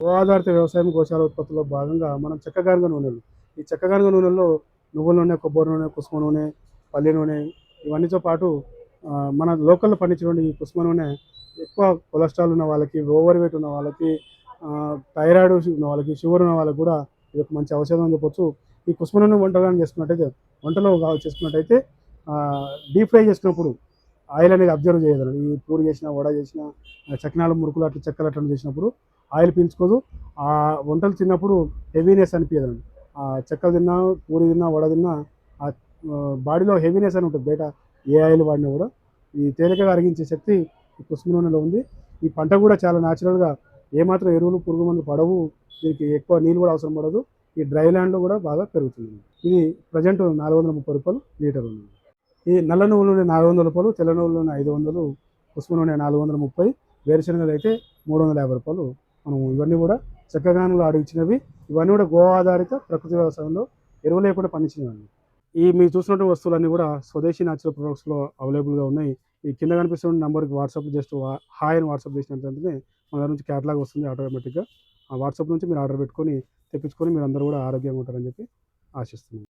Go ఆధారిత వ్యవసాయం గోశాల ఉత్పత్తిలో భాగంగా మనం చెక్కగానుగ నూనెలు. ఈ చెక్కగానుగ నూనెల్లో నువ్వుల నూనె కొబ్బరి నూనె కుసుమ నూనె పల్లి నూనె ఇవన్నీతో పాటు మన లోకల్లో పండించినటువంటి ఈ కుసుమ నూనె ఎక్కువ కొలెస్ట్రాల్ ఉన్న వాళ్ళకి ఓవర్ వెయిట్ ఉన్న వాళ్ళకి థైరాయిడ్ ఉన్న వాళ్ళకి షుగర్ ఉన్న వాళ్ళకి కూడా ఇది ఒక మంచి ఔషధం అని చెప్పొచ్చు ఈ కుసుమ నూనె వంటగానే చేసుకున్నట్టయితే వంటలో చేసుకున్నట్టయితే డీప్ ఫ్రై చేసుకున్నప్పుడు ఆయిల్ అనేది అబ్జర్వ్ చేయదు. ఈ పూరి చేసిన వడ చేసిన చక్నాలు మురుకులు అట్లా చెక్కలు అట్లా చేసినప్పుడు ఆయిల్ పీల్చుకోదు. ఆ వంటలు తిన్నప్పుడు హెవీనెస్ అనిపించదు ఆ చెక్కలు తిన్నా పూరి తిన్నా వడ తిన్నా ఆ బాడీలో హెవీనెస్ అని ఉంటుంది. బయట ఏ ఆయిల్ వాడినా కూడా. ఈ తేలికగా అరిగించే శక్తి ఈ కుసుమ నూనెలో ఉంది. ఈ పంట కూడా చాలా న్యాచురల్గా ఏమాత్రం ఎరువులు పురుగు మందులు పడవు. దీనికి ఎక్కువ నీళ్ళు కూడా అవసరం పడదు. ఈ డ్రై ల్యాండ్లో కూడా బాగా పెరుగుతుంది. ఇది ప్రజెంట్ నాలుగు వందల ముప్పై రూపాయలు లీటర్. ఉంది ఈ నల్ల నువ్వులు నాలుగు వందల రూపాయలు తెల్ల నువ్వుల ఐదు వందలు కుసుమ నూనె నాలుగు వందల ముప్పై వేరుశనగలు అయితే మూడు వందల యాభై రూపాయలు. మనం ఇవన్నీ కూడా చక్కగానులు అడిగిచ్చినవి ఇవన్నీ కూడా గో ఆధారిత ప్రకృతి వ్యవసాయంలో ఎరువు లేకుండా పండించినవి ఈ మీరు చూసినటువంటి వస్తువులన్నీ కూడా స్వదేశీ న్యాచురల్ ప్రొడక్ట్స్లో అవైలబుల్గా ఉన్నాయి. ఈ కింద కనిపిస్తున్న నెంబర్కి వాట్సాప్ జస్ట్ హాయ్ అని వాట్సాప్ చేసినట్లయితే మన దగ్గర నుంచి క్యాటలాగ్ వస్తుంది ఆటోమేటిక్గా ఆ వాట్సాప్ నుంచి మీరు ఆర్డర్ పెట్టుకొని తెప్పించుకొని మీరు అందరూ కూడా ఆరోగ్యంగా ఉంటారని చెప్పి ఆశిస్తున్నాను.